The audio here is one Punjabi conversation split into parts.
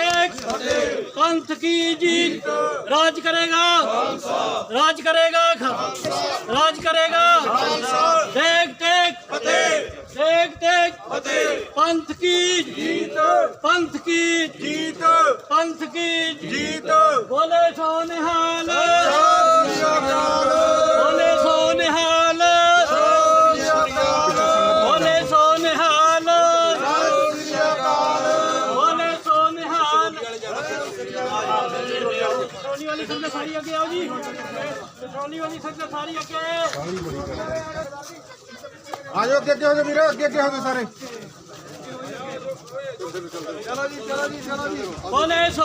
टेक पंथ की जीत। राज करेगा। राज करेगा राज करेगा। देख देख। देख देख। पंथ की जीत। पंथ की जीत। पंथ की जीत। बोले सोनिहाल ਵਾਲੀ ਸੰਗਤ ਸਾਰੀ ਅੱਗੇ ਆਓ ਜੀ। ਟਰਾਲੀ ਵਾਲੀ ਸੰਗਤ ਸਾਰੀ ਅੱਗੇ ਆ ਜਾਓ ਅੱਗੇ ਅੱਗੇ ਹੋ ਜਾਓ ਵੀਰੇ ਅੱਗੇ ਅੱਗੇ ਹੋ ਜਾਓ ਸਾਰੇ। ਚਲੋ ਜੀ ਚਲੋ ਜੀ ਚਲੋ ਜੀ। ਬੋਲੇ ਸੋ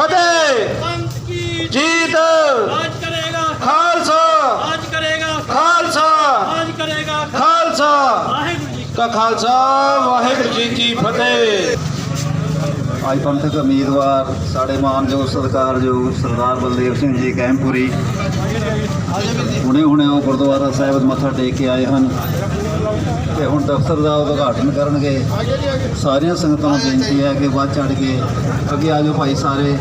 ਫਤਿਹ। ਪੰਥ ਕੀ ਜੀਤ। ਰਾਜ ਕਰੇਗਾ। ਖਾਲਸਾ। ਰਾਜ ਕਰੇਗਾ। ਖਾਲਸਾ। ਰਾਜ ਕਰੇਗਾ। ਖਾਲਸਾ। ਵਾਹਿਗੁਰੂ ਜੀ ਕਾ ਖਾਲਸਾ। ਵਾਹਿਗੁਰੂ ਜੀ ਕੀ ਫਤਿਹ। ਅੱਜ ਪੰਥਕ ਉਮੀਦਵਾਰ ਸਾਡੇ ਮਾਨਯੋਗ ਸਤਿਕਾਰਯੋਗ ਸਰਦਾਰ ਬਲਦੇਵ ਸਿੰਘ ਜੀ ਕੈਂਪੂਰੀ ਹੁਣੇ ਹੁਣੇ ਉਹ ਗੁਰਦੁਆਰਾ ਸਾਹਿਬ ਮੱਥਾ ਟੇਕ ਕੇ ਆਏ ਹਨ। ਤੇ ਹੁਣ ਦਫ਼ਤਰ ਦਾ ਉਦਘਾਟਨ ਕਰਨਗੇ। ਸਾਰੀਆਂ ਸੰਗਤਾਂ ਨੂੰ ਬੇਨਤੀ ਹੈ ਕਿ ਵੱਧ ਚੜ ਕੇ ਅੱਗੇ ਆ ਜਾਓ ਭਾਈ ਸਾਰੇ।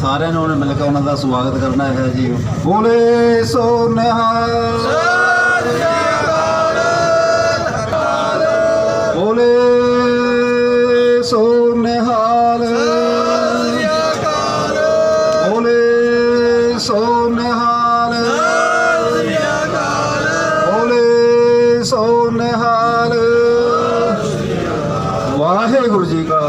ਸਾਰਿਆਂ ਨੂੰ ਉਹਨੇ ਮਿਲ ਕੇ ਉਹਨਾਂ ਦਾ ਸਵਾਗਤ ਕਰਨਾ ਹੈ ਜੀ। ਬੋਲੇ ਸੋ ਨਿਹਾਲ।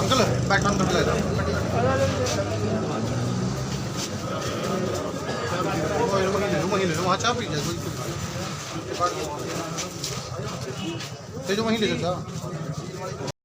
అంకుల్ బ్యాక్ వన్ పెట్టలేదు वहाँ चाह पी जाए तेजो वहीं ले जाता